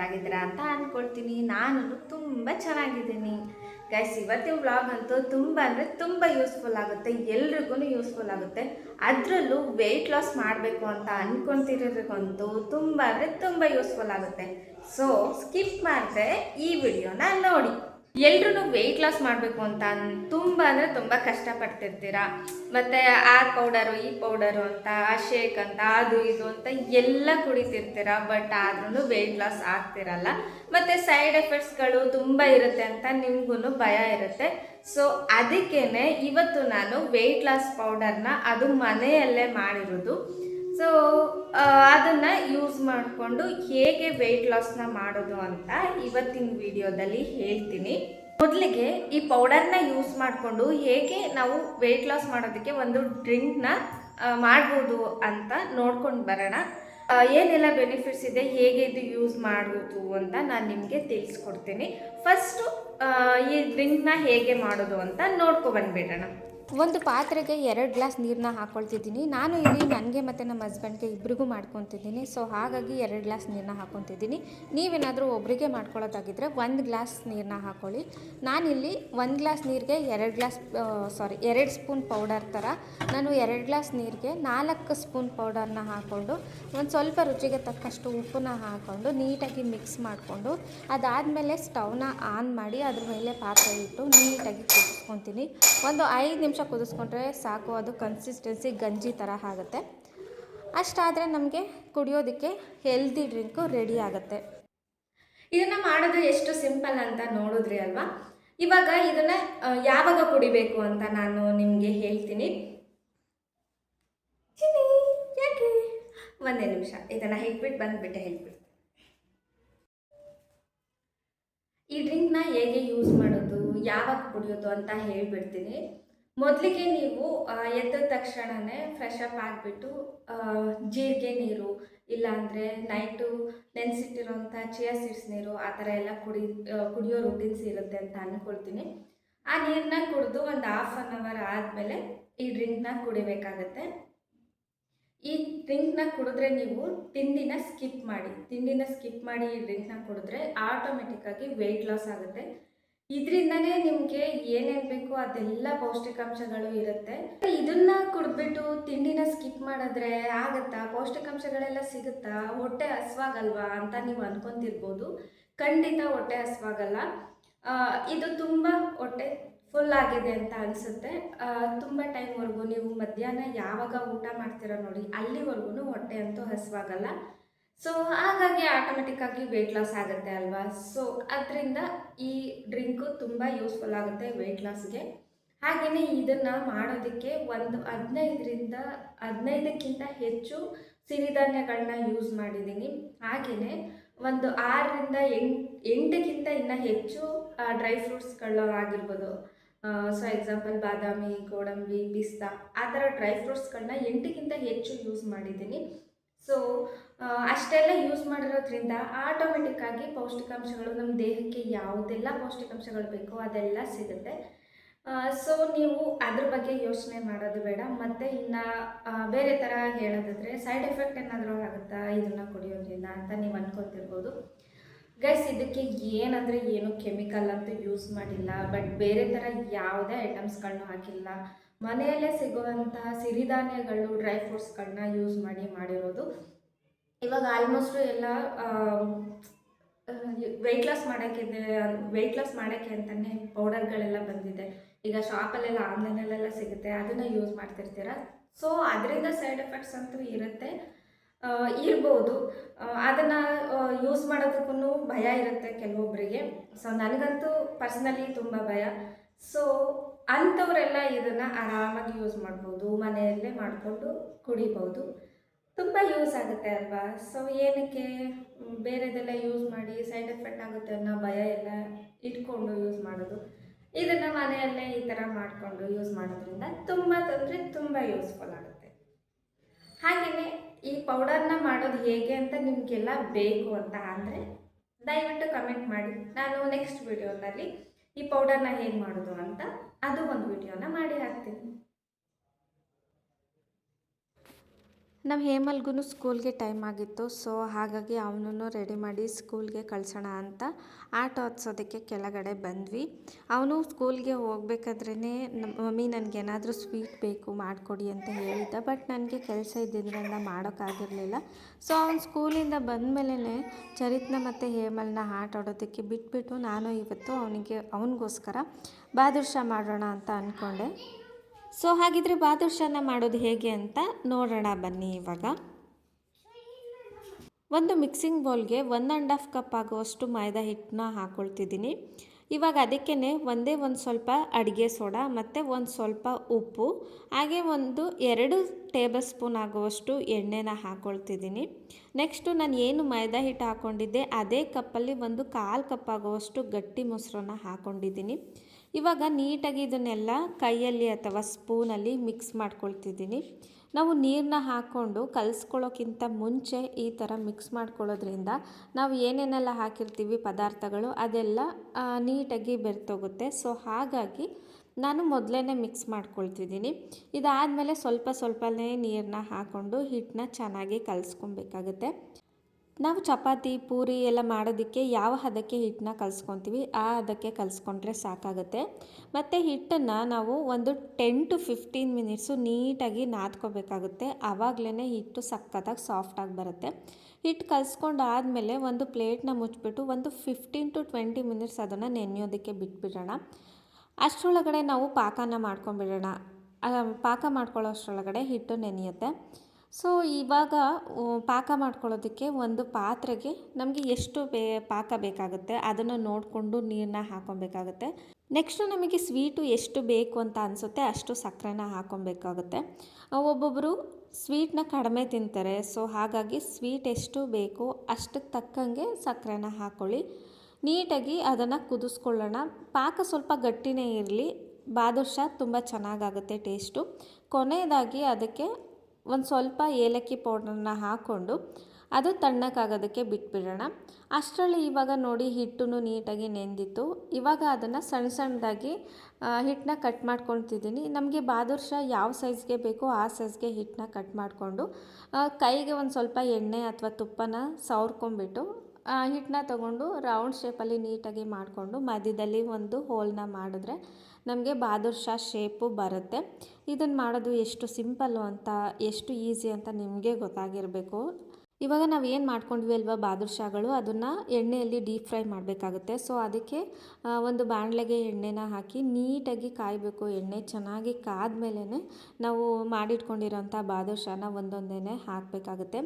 ಹೇಗಿದ್ದೀರಾ ಅಂತ ಅಂದ್ಕೊಳ್ತೀನಿ ನಾನು ತುಂಬ ಚೆನ್ನಾಗಿದ್ದೀನಿ. ಗೈಸ್ ಇವತ್ತಿನ ವ್ಲಾಗ್ ಅಂತೂ ತುಂಬ ಅಂದರೆ ತುಂಬ ಯೂಸ್ಫುಲ್ ಆಗುತ್ತೆ. ಎಲ್ರಿಗೂ ಯೂಸ್ಫುಲ್ ಆಗುತ್ತೆ. ಅದರಲ್ಲೂ ವೆಯ್ಟ್ ಲಾಸ್ ಮಾಡಬೇಕು ಅಂತ ಅಂದ್ಕೊತಿರೋರಿಗಂತೂ ತುಂಬ ಅಂದರೆ ತುಂಬ ಯೂಸ್ಫುಲ್ ಆಗುತ್ತೆ. ಸೊ ಸ್ಕಿಪ್ ಮಾಡಿದ್ರೆ ಈ ವಿಡಿಯೋನ ನೋಡಿ. ಎಲ್ರೂ ವೆಯ್ಟ್ ಲಾಸ್ ಮಾಡಬೇಕು ಅಂತ ತುಂಬ ಅಂದರೆ ತುಂಬ ಕಷ್ಟಪಡ್ತಿರ್ತೀರ. ಮತ್ತು ಆ ಪೌಡರು ಈ ಪೌಡರು ಅಂತ, ಆ ಶೇಕ್ ಅಂತ, ಅದು ಇದು ಅಂತ ಎಲ್ಲ ಕುಡಿತಿರ್ತೀರ ಬಟ್ ಆದ್ರೂ ವೆಯ್ಟ್ ಲಾಸ್ ಆಗ್ತಿರಲ್ಲ. ಮತ್ತು ಸೈಡ್ ಎಫೆಕ್ಟ್ಸ್ಗಳು ತುಂಬ ಇರುತ್ತೆ ಅಂತ ನಿಮಗೂ ಭಯ ಇರುತ್ತೆ. ಸೊ ಅದಕ್ಕೇ ಇವತ್ತು ನಾನು ವೆಯ್ಟ್ ಲಾಸ್ ಪೌಡರ್ನ ಅದು ಮನೆಯಲ್ಲೇ ಮಾಡಿರೋದು. ಸೊ ಅದನ್ನು ಯೂಸ್ ಮಾಡಿಕೊಂಡು ಹೇಗೆ ವೆಯ್ಟ್ ಲಾಸ್ನ ಮಾಡೋದು ಅಂತ ಇವತ್ತಿನ ವಿಡಿಯೋದಲ್ಲಿ ಹೇಳ್ತೀನಿ. ಮೊದಲಿಗೆ ಈ ಪೌಡರ್ನ ಯೂಸ್ ಮಾಡಿಕೊಂಡು ಹೇಗೆ ನಾವು ವೆಯ್ಟ್ ಲಾಸ್ ಮಾಡೋದಕ್ಕೆ ಒಂದು ಡ್ರಿಂಕ್ನ ಮಾಡ್ಬೋದು ಅಂತ ನೋಡ್ಕೊಂಡು ಬರೋಣ. ಏನೆಲ್ಲ ಬೆನಿಫಿಟ್ಸ್ ಇದೆ, ಹೇಗೆ ಇದು ಯೂಸ್ ಮಾಡೋದು ಅಂತ ನಾನು ನಿಮಗೆ ತಿಳಿಸ್ಕೊಡ್ತೀನಿ. ಫಸ್ಟು ಈ ಡ್ರಿಂಕ್ನ ಹೇಗೆ ಮಾಡೋದು ಅಂತ ನೋಡ್ಕೊ ಬಂದ್ಬಿಡೋಣ. ಒಂದು ಪಾತ್ರೆಗೆ ಎರಡು ಗ್ಲಾಸ್ ನೀರನ್ನ ಹಾಕ್ಕೊಳ್ತಿದ್ದೀನಿ ನಾನು ಇಲ್ಲಿ ನನಗೆ ಮತ್ತು ನಮ್ಮ ಹಸ್ಬೆಂಡ್ಗೆ ಇಬ್ಬರಿಗೂ ಮಾಡ್ಕೊತಿದ್ದೀನಿ. ಸೊ ಹಾಗಾಗಿ ಎರಡು ಗ್ಲಾಸ್ ನೀರನ್ನ ಹಾಕ್ಕೊತಿದ್ದೀನಿ ನೀವೇನಾದರೂ ಒಬ್ಬರಿಗೆ ಮಾಡ್ಕೊಳ್ಳೋದಾಗಿದ್ದರೆ ಒಂದು ಗ್ಲಾಸ್ ನೀರನ್ನ ಹಾಕ್ಕೊಳ್ಳಿ ನಾನಿಲ್ಲಿ ಒಂದು ಗ್ಲಾಸ್ ನೀರಿಗೆ ಎರಡು ಗ್ಲಾಸ್ ಸಾರಿ ಎರಡು ಸ್ಪೂನ್ ಪೌಡರ್ ಥರ ನಾನು ಎರಡು ಗ್ಲಾಸ್ ನೀರಿಗೆ ನಾಲ್ಕು ಸ್ಪೂನ್ ಪೌಡರ್ನ ಹಾಕ್ಕೊಂಡು ಒಂದು ಸ್ವಲ್ಪ ರುಚಿಗೆ ತಕ್ಕಷ್ಟು ಉಪ್ಪನ್ನ ಹಾಕ್ಕೊಂಡು ನೀಟಾಗಿ ಮಿಕ್ಸ್ ಮಾಡಿಕೊಂಡು ಅದಾದಮೇಲೆ ಸ್ಟವ್ನ ಆನ್ ಮಾಡಿ ಅದ್ರ ಮೇಲೆ ಪಾತ್ರೆ ಇಟ್ಟು ನೀಟಾಗಿ ಕುದಿಸ್ಕೊತೀನಿ. ಒಂದು ಐದು ನಿಮಿಷ ಕುದಿಸ್ಕೊಂಡ್ರೆ ಸಾಕು, ಅದು ಕನ್ಸಿಸ್ಟೆನ್ಸಿ ಗಂಜಿ ಥರ ಆಗುತ್ತೆ. ಅಷ್ಟಾದರೆ ನಮಗೆ ಕುಡಿಯೋದಕ್ಕೆ ಹೆಲ್ದಿ ಡ್ರಿಂಕು ರೆಡಿ ಆಗುತ್ತೆ. ಇದನ್ನ ಮಾಡೋದು ಎಷ್ಟು ಸಿಂಪಲ್ ಅಂತ ನೋಡಿದ್ರಿ ಅಲ್ವಾ? ಇವಾಗ ಇದನ್ನ ಯಾವಾಗ ಕುಡಿಬೇಕು ಅಂತ ನಾನು ನಿಮಗೆ ಹೇಳ್ತೀನಿ. ಒಂದೇ ನಿಮಿಷ, ಇದನ್ನ ಹೇಳ್ಬಿಟ್ಟು ಬಂದ್ಬಿಟ್ಟೆ ಹೇಳ್ಬಿಟ್ಟು ಈ ಡ್ರಿಂಕ್ನ ಹೇಗೆ ಯೂಸ್ ಮಾಡೋದು, ಯಾವಾಗ ಕುಡಿಯೋದು ಅಂತ ಹೇಳ್ಬಿಡ್ತೀನಿ. ಮೊದಲಿಗೆ ನೀವು ಎದ್ದ ತಕ್ಷಣವೇ ಫ್ರೆಶ್ ಅಪ್ ಆಗಿಬಿಟ್ಟು ಜೀರಿಗೆ ನೀರು, ಇಲ್ಲಾಂದರೆ ನೈಟು ನೆನೆಸಿಟ್ಟಿರೋಂಥ ಚಿಯಾ ಸೀಡ್ಸ್ ನೀರು, ಆ ಥರ ಎಲ್ಲ ಕುಡಿ ಕುಡಿಯೋ ರುಟೀನ್ಸ್ ಇರುತ್ತೆ ಅಂತ ಅಂದ್ಕೊಳ್ತೀನಿ ಆ ನೀರನ್ನ ಕುಡಿದು ಒಂದು ಹಾಫ್ ಆನ್ ಅವರ್ ಆದಮೇಲೆ ಈ ಡ್ರಿಂಕ್ನ ಕುಡಿಬೇಕಾಗತ್ತೆ. ಈ ಡ್ರಿಂಕ್ನ ಕುಡಿದ್ರೆ ನೀವು ತಿಂಡಿನ ಸ್ಕಿಪ್ ಮಾಡಿ, ತಿಂಡಿನ ಸ್ಕಿಪ್ ಮಾಡಿ ಈ ಡ್ರಿಂಕ್ನ ಕುಡಿದ್ರೆ ಆಟೋಮೆಟಿಕ್ಕಾಗಿ ವೆಯ್ಟ್ ಲಾಸ್ ಆಗುತ್ತೆ. ಇದರಿಂದನೇ ನಿಮಗೆ ಏನೇನು ಬೇಕು ಅದೆಲ್ಲ ಪೌಷ್ಟಿಕಾಂಶಗಳು ಇರುತ್ತೆ. ಇದನ್ನ ಕುಡ್ಬಿಟ್ಟು ತಿಂಡಿನ ಸ್ಕಿಪ್ ಮಾಡಿದ್ರೆ ಆಗುತ್ತಾ? ಪೌಷ್ಟಿಕಾಂಶಗಳೆಲ್ಲ ಸಿಗುತ್ತಾ? ಹೊಟ್ಟೆ ಹಸ್ವಾಗಲ್ವಾ ಅಂತ ನೀವು ಅನ್ಕೊಂತಿರ್ಬೋದು. ಖಂಡಿತ ಹೊಟ್ಟೆ ಹಸ್ವಾಗಲ್ಲ. ಇದು ತುಂಬ ಹೊಟ್ಟೆ ಫುಲ್ ಆಗಿದೆ ಅಂತ ಅನಿಸುತ್ತೆ. ತುಂಬ ಟೈಮ್ವರೆಗೂ ನೀವು ಮಧ್ಯಾಹ್ನ ಯಾವಾಗ ಊಟ ಮಾಡ್ತೀರೋ ನೋಡಿ, ಅಲ್ಲಿವರೆಗೂ ಹೊಟ್ಟೆ ಅಂತೂ ಹಸ್ವಾಗಲ್ಲ. ಸೊ ಹಾಗಾಗಿ ಆಟೋಮೆಟಿಕ್ಕಾಗಿ ವೆಯ್ಟ್ ಲಾಸ್ ಆಗುತ್ತೆ ಅಲ್ವಾ? ಸೊ ಅದರಿಂದ ಈ ಡ್ರಿಂಕು ತುಂಬ ಯೂಸ್ಫುಲ್ ಆಗುತ್ತೆ ವೆಯ್ಟ್ ಲಾಸ್ಗೆ ಹಾಗೆಯೇ ಇದನ್ನು ಮಾಡೋದಕ್ಕೆ ಒಂದು ಹದಿನೈದರಿಂದ ಹದಿನೈದಕ್ಕಿಂತ ಹೆಚ್ಚು ಸಿರಿಧಾನ್ಯಗಳನ್ನ ಯೂಸ್ ಮಾಡಿದ್ದೀನಿ. ಹಾಗೆಯೇ ಒಂದು ಆರರಿಂದ ಎಂಟು, ಎಂಟಕ್ಕಿಂತ ಇನ್ನು ಹೆಚ್ಚು ಡ್ರೈ ಫ್ರೂಟ್ಸ್ಗಳು ಆಗಿರ್ಬೋದು. ಸೊ ಎಕ್ಸಾಂಪಲ್ ಬಾದಾಮಿ, ಗೋಡಂಬಿ, ಪಿಸ್ತಾ, ಆ ಥರ ಡ್ರೈ ಫ್ರೂಟ್ಸ್ಗಳನ್ನ ಎಂಟಕ್ಕಿಂತ ಹೆಚ್ಚು ಯೂಸ್ ಮಾಡಿದ್ದೀನಿ. ಸೊ ಅಷ್ಟೆಲ್ಲ ಯೂಸ್ ಮಾಡಿರೋದ್ರಿಂದ ಆಟೋಮೆಟಿಕ್ಕಾಗಿ ಪೌಷ್ಟಿಕಾಂಶಗಳು ನಮ್ಮ ದೇಹಕ್ಕೆ ಯಾವುದೆಲ್ಲ ಪೌಷ್ಟಿಕಾಂಶಗಳು ಬೇಕೋ ಅದೆಲ್ಲ ಸಿಗುತ್ತೆ. ಸೊ ನೀವು ಅದ್ರ ಬಗ್ಗೆ ಯೋಚನೆ ಮಾಡೋದು ಬೇಡ. ಮತ್ತು ಇನ್ನು ಬೇರೆ ಥರ ಹೇಳೋದಾದರೆ ಸೈಡ್ ಎಫೆಕ್ಟ್ ಏನಾದರೂ ಆಗುತ್ತಾ? ಇದನ್ನು ಕುಡಿಯೋದ್ರಿಂದ ಅಂತ ನೀವು ಅನ್ಕೊತಿರ್ಬೋದು. ಗೈಸ್ ಇದಕ್ಕೆ ಏನಂದರೆ ಏನು ಕೆಮಿಕಲ್ ಅಂತೂ ಯೂಸ್ ಮಾಡಿಲ್ಲ. ಬಟ್ ಬೇರೆ ಥರ ಯಾವುದೇ ಐಟಮ್ಸ್ಗಳನ್ನೂ ಹಾಕಿಲ್ಲ. ಮನೆಯಲ್ಲೇ ಸಿಗುವಂತಹ ಸಿರಿಧಾನ್ಯಗಳು ಡ್ರೈ ಫ್ರೂಟ್ಸ್ಗಳನ್ನ ಯೂಸ್ ಮಾಡಿ ಮಾಡಿರೋದು. ಇವಾಗ ಆಲ್ಮೋಸ್ಟ್ ಎಲ್ಲ ವೆಯ್ಟ್ ಲಾಸ್ ಮಾಡೋಕ್ಕೆ ವೆಯ್ಟ್ ಲಾಸ್ ಮಾಡೋಕ್ಕೆ ಅಂತಲೇ ಪೌಡರ್ಗಳೆಲ್ಲ ಬಂದಿದೆ. ಈಗ ಶಾಪಲ್ಲೆಲ್ಲ ಆನ್ಲೈನಲ್ಲೆಲ್ಲ ಸಿಗುತ್ತೆ, ಅದನ್ನು ಯೂಸ್ ಮಾಡ್ತಿರ್ತೀರ? ಸೊ ಅದರಿಂದ ಸೈಡ್ ಎಫೆಕ್ಟ್ಸ್ ಅಂತೂ ಇರುತ್ತೆ. ಇರ್ಬೋದು. ಅದನ್ನು ಯೂಸ್ ಮಾಡೋದಕ್ಕೂ ಭಯ ಇರುತ್ತೆ ಕೆಲವೊಬ್ಬರಿಗೆ ಸೊ ನನಗಂತೂ ಪರ್ಸ್ನಲಿ ತುಂಬ ಭಯ. ಸೊ ಅಂಥವರೆಲ್ಲ ಇದನ್ನು ಆರಾಮಾಗಿ ಯೂಸ್ ಮಾಡ್ಬೋದು, ಮನೆಯಲ್ಲೇ ಮಾಡಿಕೊಂಡು ಕುಡಿಬೋದು. ತುಂಬ ಯೂಸ್ ಆಗುತ್ತೆ ಅಲ್ವಾ? ಸೊ ಏನಕ್ಕೆ ಬೇರೆದೆಲ್ಲ ಯೂಸ್ ಮಾಡಿ ಸೈಡ್ ಎಫೆಕ್ಟ್ ಆಗುತ್ತೆ ಅನ್ನೋ ಭಯ ಎಲ್ಲ ಇಟ್ಕೊಂಡು ಯೂಸ್ ಮಾಡೋದು. ಇದನ್ನು ಮನೆಯಲ್ಲೇ ಈ ಥರ ಮಾಡಿಕೊಂಡು ಯೂಸ್ ಮಾಡೋದ್ರಿಂದ ತುಂಬ ತೊಂದರೆ, ತುಂಬ ಯೂಸ್ಫುಲ್ ಆಗುತ್ತೆ. ಹಾಗೆಯೇ ಈ ಪೌಡರ್ನ ಮಾಡೋದು ಹೇಗೆ ಅಂತ ನಿಮಗೆಲ್ಲ ಬೇಕು ಅಂತ ಅಂದರೆ ದಯವಿಟ್ಟು ಕಮೆಂಟ್ ಮಾಡಿ. ನಾನು ನೆಕ್ಸ್ಟ್ ವಿಡಿಯೋನಲ್ಲಿ ಈ ಪೌಡರ್ನ ಹೇಗೆ ಮಾಡೋದು ಅಂತ ಅದು ಒಂದು ವಿಡಿಯೋನ ಮಾಡಿ ಹಾಕ್ತೀನಿ ನಮ್ಮ ಹೇಮಲ್ಗೂ ಸ್ಕೂಲ್ಗೆ ಟೈಮ್ ಆಗಿತ್ತು, ಸೊ ಹಾಗಾಗಿ ಅವನನ್ನು ರೆಡಿ ಮಾಡಿ ಸ್ಕೂಲ್ಗೆ ಕಳಿಸೋಣ ಅಂತ ಆಟ ಹತ್ಸೋದಕ್ಕೆ ಕೆಳಗಡೆ ಬಂದ್ವಿ. ಅವನು ಸ್ಕೂಲ್ಗೆ ಹೋಗ್ಬೇಕಾದ್ರೇ ನಮ್ಮ ಮಮ್ಮಿ ನನಗೇನಾದರೂ ಸ್ವೀಟ್ ಬೇಕು ಮಾಡಿಕೊಡಿ ಅಂತ ಹೇಳಿದ್ದ, ಬಟ್ ನನಗೆ ಕೆಲಸ ಇದ್ದಿದ್ದರಿಂದ ಮಾಡೋಕ್ಕಾಗಿರಲಿಲ್ಲ ಸೊ ಅವನು ಸ್ಕೂಲಿಂದ ಬಂದಮೇಲೆ ಚರಿತ್ನ ಮತ್ತು ಹೇಮಲ್ನ ಆಟ ಆಡೋದಕ್ಕೆ ಬಿಟ್ಬಿಟ್ಟು ನಾನು ಇವತ್ತು ಅವನಿಗೆ, ಅವನಿಗೋಸ್ಕರ ಬಾದುಷಾ ಮಾಡೋಣ ಅಂತ ಅಂದ್ಕೊಂಡೆ ಸೊ ಹಾಗಿದ್ರೆ ಬಾದುಷಾನ ಮಾಡೋದು ಹೇಗೆ ಅಂತ ನೋಡೋಣ ಬನ್ನಿ ಇವಾಗ. ಒಂದು ಮಿಕ್ಸಿಂಗ್ ಬೌಲ್ಗೆ ಒನ್ ಆ್ಯಂಡ್ ಹಾಫ್ ಕಪ್ ಆಗುವಷ್ಟು ಮೈದಾ ಹಿಟ್ಟನ್ನ ಹಾಕ್ಕೊಳ್ತಿದ್ದೀನಿ ಇವಾಗ ಅದಕ್ಕೇ ಒಂದೇ ಒಂದು ಸ್ವಲ್ಪ ಅಡುಗೆ ಸೋಡಾ ಮತ್ತು ಒಂದು ಸ್ವಲ್ಪ ಉಪ್ಪು, ಹಾಗೆ ಒಂದು ಎರಡು ಟೇಬಲ್ ಸ್ಪೂನ್ ಆಗುವಷ್ಟು ಎಣ್ಣೆನ ಹಾಕ್ಕೊಳ್ತಿದ್ದೀನಿ ನೆಕ್ಸ್ಟು ನಾನು ಏನು ಮೈದಾ ಹಿಟ್ಟು ಹಾಕ್ಕೊಂಡಿದ್ದೆ ಅದೇ ಕಪ್ಪಲ್ಲಿ ಒಂದು ಕಾಲು ಕಪ್ ಆಗುವಷ್ಟು ಗಟ್ಟಿ ಮೊಸರನ್ನ ಹಾಕ್ಕೊಂಡಿದ್ದೀನಿ ಇವಾಗ ನೀಟಾಗಿ ಇದನ್ನೆಲ್ಲ ಕೈಯಲ್ಲಿ ಅಥವಾ ಸ್ಪೂನಲ್ಲಿ ಮಿಕ್ಸ್ ಮಾಡ್ಕೊಳ್ತಿದ್ದೀನಿ. ನಾವು ನೀರನ್ನ ಹಾಕ್ಕೊಂಡು ಕಲಿಸ್ಕೊಳ್ಳೋಕ್ಕಿಂತ ಮುಂಚೆ ಈ ಥರ ಮಿಕ್ಸ್ ಮಾಡ್ಕೊಳ್ಳೋದ್ರಿಂದ ನಾವು ಏನೇನೆಲ್ಲ ಹಾಕಿರ್ತೀವಿ ಪದಾರ್ಥಗಳು ಅದೆಲ್ಲ ನೀಟಾಗಿ ಬೆರ್ತೋಗುತ್ತೆ ಸೊ, ಹಾಗಾಗಿ ನಾನು ಮೊದಲೇ ಮಿಕ್ಸ್ ಮಾಡ್ಕೊಳ್ತಿದ್ದೀನಿ. ಇದಾದಮೇಲೆ ಸ್ವಲ್ಪ ಸ್ವಲ್ಪನೇ ನೀರನ್ನ ಹಾಕ್ಕೊಂಡು ಹಿಟ್ಟನ್ನ ಚೆನ್ನಾಗಿ ಕಲಿಸ್ಕೊಬೇಕಾಗುತ್ತೆ. ನಾವು ಚಪಾತಿ, ಪೂರಿ ಎಲ್ಲ ಮಾಡೋದಕ್ಕೆ ಯಾವ ಹದಕ್ಕೆ ಹಿಟ್ಟನ್ನ ಕಲಿಸ್ಕೊತೀವಿ ಆ ಹದಕ್ಕೆ ಕಲಸ್ಕೊಂಡ್ರೆ ಸಾಕಾಗುತ್ತೆ. ಮತ್ತು ಹಿಟ್ಟನ್ನು ನಾವು ಒಂದು ಟೆನ್ ಟು ಫಿಫ್ಟೀನ್ ಮಿನಿಟ್ಸು ನೀಟಾಗಿ ನಾದ್ಕೋಬೇಕಾಗುತ್ತೆ. ಆವಾಗಲೇ ಹಿಟ್ಟು ಸಖತ್ತಾಗಿ ಸಾಫ್ಟಾಗಿ ಬರುತ್ತೆ. ಹಿಟ್ಟು ಕಲಿಸ್ಕೊಂಡು ಆದಮೇಲೆ ಒಂದು ಪ್ಲೇಟ್ನ ಮುಚ್ಚಿಬಿಟ್ಟು ಒಂದು ಫಿಫ್ಟೀನ್ ಟು ಟ್ವೆಂಟಿ ಮಿನಿಟ್ಸ್ ಅದನ್ನು ನೆನೆಯೋದಕ್ಕೆ ಬಿಟ್ಬಿಡೋಣ. ಅಷ್ಟರೊಳಗಡೆ ನಾವು ಪಾಕನ ಮಾಡ್ಕೊಂಬಿಡೋಣ. ಪಾಕ ಮಾಡ್ಕೊಳ್ಳೋ ಅಷ್ಟರೊಳಗಡೆ ಹಿಟ್ಟು ನೆನೆಯುತ್ತೆ. ಸೊ ಇವಾಗ ಪಾಕ ಮಾಡ್ಕೊಳ್ಳೋದಕ್ಕೆ ಒಂದು ಪಾತ್ರೆಗೆ ನಮಗೆ ಎಷ್ಟು ಬೇ, ಪಾಕ ಬೇಕಾಗುತ್ತೆ ಅದನ್ನು ನೋಡಿಕೊಂಡು ನೀರನ್ನ ಹಾಕೊಬೇಕಾಗುತ್ತೆ. ನೆಕ್ಸ್ಟು ನಮಗೆ ಸ್ವೀಟು ಎಷ್ಟು ಬೇಕು ಅಂತ ಅನಿಸುತ್ತೆ ಅಷ್ಟು ಸಕ್ಕರೆನ ಹಾಕೊಬೇಕಾಗುತ್ತೆ. ಒಬ್ಬೊಬ್ಬರು ಸ್ವೀಟ್ನ ಕಡಿಮೆ ತಿಂತಾರೆ. ಸೊ ಹಾಗಾಗಿ ಸ್ವೀಟ್ ಎಷ್ಟು ಬೇಕು ಅಷ್ಟಕ್ಕೆ ತಕ್ಕಂಗೆ ಸಕ್ಕರೆನ ಹಾಕ್ಕೊಳ್ಳಿ ನೀಟಾಗಿ ಅದನ್ನು ಕುದಿಸ್ಕೊಳ್ಳೋಣ. ಪಾಕ ಸ್ವಲ್ಪ ಗಟ್ಟಿನೇ ಇರಲಿ. ಬಾದುಷ ತುಂಬ ಚೆನ್ನಾಗಾಗುತ್ತೆ ಟೇಸ್ಟು. ಕೊನೆಯದಾಗಿ ಅದಕ್ಕೆ ಒಂದು ಸ್ವಲ್ಪ ಏಲಕ್ಕಿ ಪೌಡ್ರನ್ನ ಹಾಕ್ಕೊಂಡು ಅದು ತಣ್ಣಕ್ಕಾಗೋದಕ್ಕೆ ಬಿಟ್ಬಿಡೋಣ. ಅಷ್ಟರಲ್ಲಿ ಇವಾಗ ನೋಡಿ ಹಿಟ್ಟು ನೀಟಾಗಿ ನೆಂದಿತ್ತು. ಇವಾಗ ಅದನ್ನು ಸಣ್ಣ ಸಣ್ಣದಾಗಿ ಹಿಟ್ಟನ್ನ ಕಟ್ ಮಾಡ್ಕೊಳ್ತಿದ್ದೀನಿ. ನಮಗೆ ಬಾದುರ್ಷ ಯಾವ ಸೈಜ್ಗೆ ಬೇಕೋ ಆ ಸೈಜ್ಗೆ ಹಿಟ್ಟನ್ನ ಕಟ್ ಮಾಡಿಕೊಂಡು ಕೈಗೆ ಒಂದು ಸ್ವಲ್ಪ ಎಣ್ಣೆ ಅಥವಾ ತುಪ್ಪನ ಸವರ್ಕೊಂಬಿಟ್ಟು ಹಿಟ್ಟನ್ನ ತೊಗೊಂಡು ರೌಂಡ್ ಶೇಪಲ್ಲಿ ನೀಟಾಗಿ ಮಾಡಿಕೊಂಡು ಮಧ್ಯದಲ್ಲಿ ಒಂದು ಹೋಲ್ನ ಮಾಡಿದ್ರೆ ನಮಗೆ ಬಾದುಷಾ ಶೇಪು ಬರುತ್ತೆ. ಇದನ್ನು ಮಾಡೋದು ಎಷ್ಟು ಸಿಂಪಲ್ಲು ಅಂತ, ಎಷ್ಟು ಈಸಿ ಅಂತ ನಿಮಗೆ ಗೊತ್ತಾಗಿರಬೇಕು. ಇವಾಗ ನಾವು ಏನು ಮಾಡ್ಕೊಂಡ್ವಿ ಅಲ್ವಾ ಬಾದುಷಾಗಳು ಅದನ್ನು ಎಣ್ಣೆಯಲ್ಲಿ ಡೀಪ್ ಫ್ರೈ ಮಾಡಬೇಕಾಗುತ್ತೆ. ಸೊ, ಅದಕ್ಕೆ ಒಂದು ಬಾಣಲೆಗೆ ಎಣ್ಣೆನ ಹಾಕಿ ನೀಟಾಗಿ ಕಾಯಬೇಕು. ಎಣ್ಣೆ ಚೆನ್ನಾಗಿ ಕಾದ್ಮೇಲೆ ನಾವು ಮಾಡಿಟ್ಕೊಂಡಿರೋಂಥ ಬಾದುಷಾನ ಒಂದೊಂದೇ ಹಾಕಬೇಕಾಗುತ್ತೆ.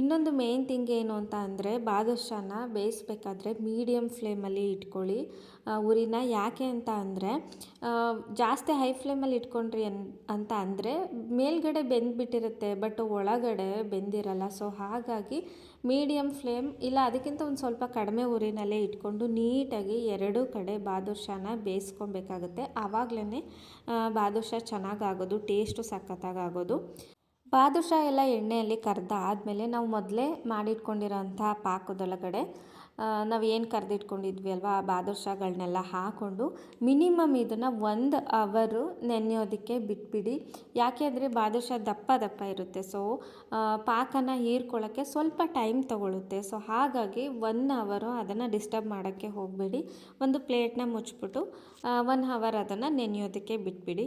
ಇನ್ನೊಂದು ಮೇನ್ ಥಿಂಗ್ ಏನು ಅಂತ ಅಂದರೆ ಬಾದುಷಾನ ಬೇಯಿಸ್ಬೇಕಾದ್ರೆ ಮೀಡಿಯಮ್ ಫ್ಲೇಮಲ್ಲಿ ಇಟ್ಕೊಳ್ಳಿ. ಉರಿನ. ಯಾಕೆ ಅಂತ ಅಂದರೆ ಜಾಸ್ತಿ ಹೈ ಫ್ಲೇಮಲ್ಲಿ ಇಟ್ಕೊಂಡ್ರಿ ಅಂತ ಅಂದರೆ ಮೇಲ್ಗಡೆ ಬೆಂದ್ಬಿಟ್ಟಿರುತ್ತೆ, ಬಟ್ ಒಳಗಡೆ ಬೆಂದಿರಲ್ಲ. ಸೊ, ಹಾಗಾಗಿ ಮೀಡಿಯಮ್ ಫ್ಲೇಮ್ ಇಲ್ಲ, ಅದಕ್ಕಿಂತ ಒಂದು ಸ್ವಲ್ಪ ಕಡಿಮೆ ಊರಿನಲ್ಲೇ ಇಟ್ಕೊಂಡು ನೀಟಾಗಿ ಎರಡೂ ಕಡೆ ಬಾದುಷಾನ ಬೇಯಿಸ್ಕೊಬೇಕಾಗುತ್ತೆ. ಆವಾಗಲೇ ಬಾದುಷಾ ಚೆನ್ನಾಗಾಗೋದು ಟೇಸ್ಟು ಸಖತ್ತಾಗೋದು ಬಾದುಷಾ ಎಲ್ಲ ಎಣ್ಣೆಯಲ್ಲಿ ಕರ್ದ ಆದಮೇಲೆ ನಾವು ಮೊದಲೇ ಮಾಡಿಟ್ಕೊಂಡಿರೋಂಥ ಪಾಕದೊಳಗಡೆ ನಾವು ಏನು ಕರೆದಿಟ್ಕೊಂಡಿದ್ವಿ ಅಲ್ವಾ, ಆ ಬಾದುಷಾಗಳನ್ನೆಲ್ಲ ಹಾಕ್ಕೊಂಡು ಮಿನಿಮಮ್ ಇದನ್ನು ಒಂದು ಅವರು ನೆನೆಯೋದಕ್ಕೆ ಬಿಟ್ಬಿಡಿ. ಯಾಕೆ ಅಂದರೆ ಬಾದುಷಾ ದಪ್ಪ ದಪ್ಪ ಇರುತ್ತೆ. ಸೊ ಪಾಕನ ಹೀರ್ಕೊಳ್ಳೋಕ್ಕೆ ಸ್ವಲ್ಪ ಟೈಮ್ ತೊಗೊಳುತ್ತೆ. ಸೊ ಹಾಗಾಗಿ ಒನ್ ಅವರು ಅದನ್ನು ಡಿಸ್ಟರ್ಬ್ ಮಾಡೋಕ್ಕೆ ಹೋಗಬೇಡಿ. ಒಂದು ಪ್ಲೇಟ್ನ ಮುಚ್ಚಿಬಿಟ್ಟು ಒನ್ ಅವರ್ ಅದನ್ನು ನೆನೆಯೋದಕ್ಕೆ ಬಿಟ್ಬಿಡಿ.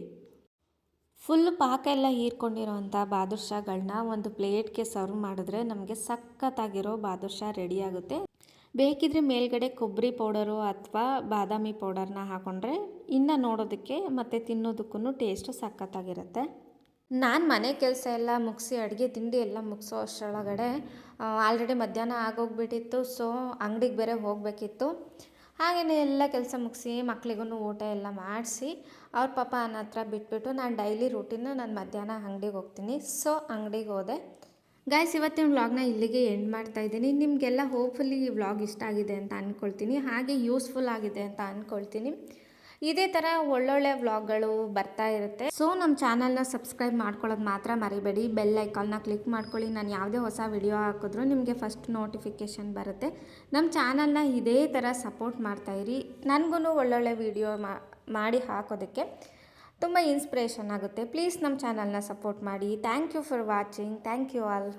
ಫುಲ್ ಪಾಕ ಎಲ್ಲ ಹೀರ್ಕೊಂಡಿರೋವಂಥ ಬಾದುಷಾಗಳನ್ನ ಒಂದು ಪ್ಲೇಟ್ಗೆ ಸರ್ವ್ ಮಾಡಿದ್ರೆ ನಮಗೆ ಸಖತ್ತಾಗಿರೋ ಬಾದುಷಾ ರೆಡಿ ಆಗುತ್ತೆ. ಬೇಕಿದ್ರೆ ಮೇಲ್ಗಡೆ ಕೊಬ್ಬರಿ ಪೌಡರು ಅಥವಾ ಬಾದಾಮಿ ಪೌಡರ್ನ ಹಾಕೊಂಡ್ರೆ ಇನ್ನು ನೋಡೋದಕ್ಕೆ ಮತ್ತು ತಿನ್ನೋದಕ್ಕೂ ಟೇಸ್ಟು ಸಖತ್ತಾಗಿರುತ್ತೆ. ನಾನು ಮನೆ ಕೆಲಸ ಎಲ್ಲ ಮುಗಿಸಿ ಅಡುಗೆ ತಿಂಡಿ ಎಲ್ಲ ಮುಗಿಸೋ ಅಷ್ಟರೊಳಗಡೆ ಆಲ್ರೆಡಿ ಮಧ್ಯಾಹ್ನ ಆಗೋಗ್ಬಿಟ್ಟಿತ್ತು ಸೊ ಅಂಗಡಿಗೆ ಬೇರೆ ಹೋಗಬೇಕಿತ್ತು. ಹಾಗೆಯೇ ಎಲ್ಲ ಕೆಲಸ ಮುಗಿಸಿ ಮಕ್ಳಿಗೂ ಊಟ ಎಲ್ಲ ಮಾಡಿಸಿ, ಅವ್ರ ಪಾಪ ನನ್ನ ಹತ್ರ ಬಿಟ್ಬಿಟ್ಟು ನಾನು ಡೈಲಿ ರೂಟೀನು ನಾನು ಮಧ್ಯಾಹ್ನ ಅಂಗಡಿಗೆ ಹೋಗ್ತೀನಿ. ಸೊ ಅಂಗಡಿಗೆ ಹೋದೆ. ಗಾಯ್ಸ್ ಇವತ್ತಿನ ವ್ಲಾಗ್ನ ಇಲ್ಲಿಗೆ ಎಂಡ್ ಮಾಡ್ತಾ ಇದ್ದೀನಿ. ನಿಮಗೆಲ್ಲ ಹೋಪ್ಫುಲಿ ಈ ವ್ಲಾಗ್ ಇಷ್ಟ ಆಗಿದೆ ಅಂತ ಅಂದ್ಕೊಳ್ತೀನಿ ಹಾಗೆ ಯೂಸ್ಫುಲ್ ಆಗಿದೆ ಅಂತ ಅಂದ್ಕೊಳ್ತೀನಿ ಇದೇ ಥರ ಒಳ್ಳೊಳ್ಳೆ ವ್ಲಾಗ್ಗಳು ಬರ್ತಾ ಇರುತ್ತೆ. ಸೊ ನಮ್ಮ ಚಾನಲ್ನ ಸಬ್ಸ್ಕ್ರೈಬ್ ಮಾಡ್ಕೊಳ್ಳೋದು ಮಾತ್ರ ಮರಿಬೇಡಿ. ಬೆಲ್ ಐಕಾನ್ನ ಕ್ಲಿಕ್ ಮಾಡ್ಕೊಳ್ಳಿ. ನಾನು ಯಾವುದೇ ಹೊಸ ವಿಡಿಯೋ ಹಾಕಿದ್ರೂ ನಿಮಗೆ ಫಸ್ಟ್ ನೋಟಿಫಿಕೇಷನ್ ಬರುತ್ತೆ. ನಮ್ಮ ಚಾನಲ್ನ ಇದೇ ಥರ ಸಪೋರ್ಟ್ ಮಾಡ್ತಾಯಿರಿ ನನಗೂ ಒಳ್ಳೊಳ್ಳೆ ವಿಡಿಯೋ ಮಾಡಿ ಹಾಕೋದಕ್ಕೆ. ತುಂಬ ಇನ್ಸ್ಪಿರೇಷನ್ ಆಗುತ್ತೆ. ಪ್ಲೀಸ್ ನಮ್ಮ ಚಾನಲ್ನ ಸಪೋರ್ಟ್ ಮಾಡಿ. Thank you for watching thank you all